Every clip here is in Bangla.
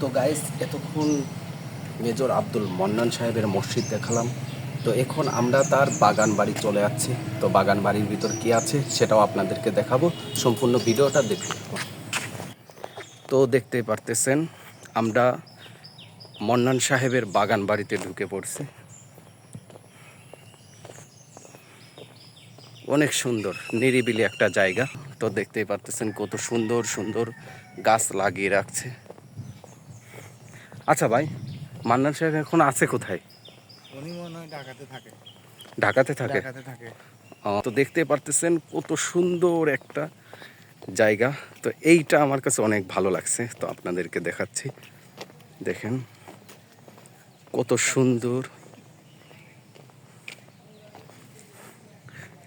তো গাইস এতক্ষণ মেজর আব্দুল মন্নান সাহেবের মসজিদ দেখালাম। তো এখন আমরা তার বাগান বাড়ি চলে যাচ্ছি। তো বাগান বাড়ির ভিতর কি আছে সেটাও আপনাদেরকে দেখাবো। সম্পূর্ণ ভিডিওটা দেখতে। তো দেখতে পারতেছেন, আমরা মন্নান সাহেবের বাগান বাড়িতে ঢুকে পড়ছি। অনেক সুন্দর, নিরিবিলি একটা জায়গা। তো দেখতেই পারতেছেন কত সুন্দর সুন্দর গাছ লাগিয়ে রাখছে। আচ্ছা ভাই মান্নান সাহেব এখন আছে কোথায়? উনি মনে হয় ঢাকাতে থাকে। ঢাকাতে থাকে? ঢাকাতে থাকে। তো দেখতে পারতেছেন কত সুন্দর একটা জায়গা। তো এইটা আমার কাছে অনেক ভালো লাগছে তো আপনাদেরকে দেখাচ্ছি। দেখেন কত সুন্দর।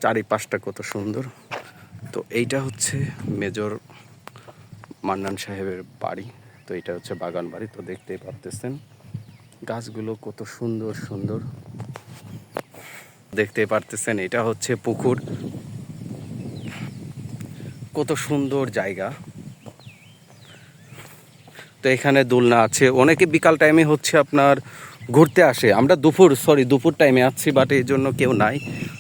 চারিপাশটা কত সুন্দর। তো এইটা হচ্ছে মেজর মান্নান সাহেবের বাড়ি। তো এটা হচ্ছে বাগান বাড়ি, তো দেখতেই পারতেছেন। গাছগুলো কত সুন্দর সুন্দর। দেখতে পারতেছেন, এটা হচ্ছে পুকুর। কত সুন্দর জায়গা। তো এখানে দোলনা আছে। অনেকে বিকাল টাইমে হচ্ছে আপনার ঘুরতে আসে। আমরা দুপুর সরি দুপুর টাইমে আসছি বাট এই জন্য কেউ নাই।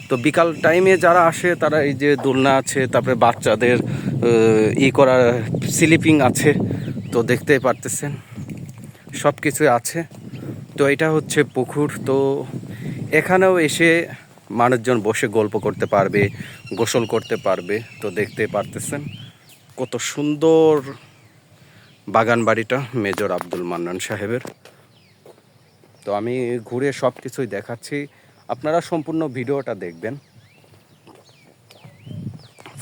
তো বিকাল টাইমে যারা আসে, তারা এই যে দোলনা আছে, তারপরে বাচ্চাদের ই করার স্লিপিং আছে। তো দেখতেই পারতেছেন সব কিছু আছে। তো এটা হচ্ছে পুকুর, তো এখানেও এসে মানুষজন বসে গল্প করতে পারবে, গোসল করতে পারবে, তো দেখতে পারতেছেন। কত সুন্দর বাগান বাড়িটা মেজর আব্দুল মান্নান সাহেবের। তো আমি ঘুরে সব কিছুই দেখাচ্ছি। আপনারা সম্পূর্ণ ভিডিওটা দেখবেন।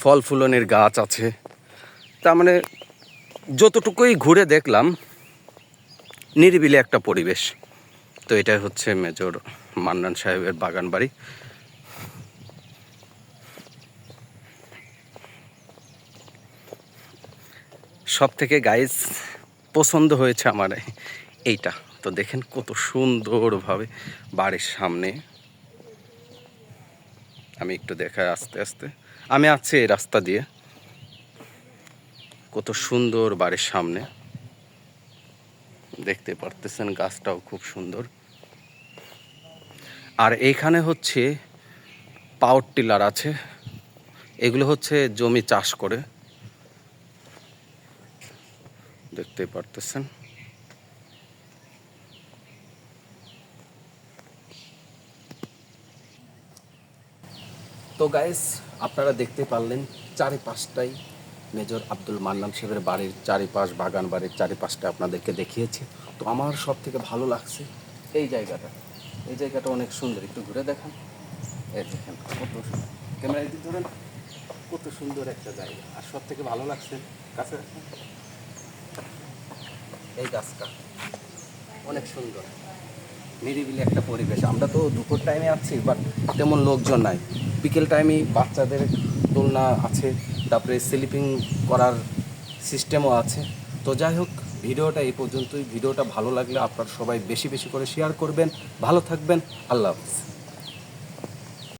ফল ফুলনের গাছ আছে। তার মানে যতটুকুই ঘুরে দেখলাম, নিরিবিলি একটা পরিবেশ। তো এটা হচ্ছে মেজর মান্নান সাহেবের বাগান বাড়ি। সব থেকে গাইজ পছন্দ হয়েছে আমার এইটা। তো দেখেন কত সুন্দরভাবে বাড়ির সামনে। আমি একটু দেখাই আস্তে আস্তে। আমি আছি এই রাস্তা দিয়ে। কত সুন্দর বাড়ির সামনে। দেখতে পারতেছেন গাছটাও খুব সুন্দর। আর এইখানে হচ্ছে পাওয়ার টিলার আছে। এগুলো হচ্ছে জমি চাষ করে। দেখতে পারতেছেন। তো গাইস আপনারা দেখতে পারলেন চারিপাশটাই মেজর আব্দুল মান্নান সাহেবের বাড়ির চারিপাশ, বাগান বাড়ির চারিপাশটা আপনাদেরকে দেখিয়েছি। তো আমার সব থেকে ভালো লাগছে এই জায়গাটা। এই জায়গাটা অনেক সুন্দর। একটু ঘুরে দেখান। এই দেখেন, কত ক্যামেরা দিক ধরেন। কত সুন্দর একটা জায়গা। আর সব থেকে ভালো লাগছে কাছে? এই গাছটা অনেক সুন্দর। নিরিবিলি একটা পরিবেশ। আমরা তো দুপুর টাইমে আছি বাট তেমন লোকজন নাই। বিকেল টাইমে বাচ্চাদের দোলনা আছে। তারপরে স্লিপিং করার সিস্টেমও আছে। তো যাই হোক, ভিডিওটা এই পর্যন্তই। ভিডিওটা ভালো লাগলে আপনারা সবাই বেশি বেশি করে শেয়ার করবেন। ভালো থাকবেন। আল্লাহ হাফিজ।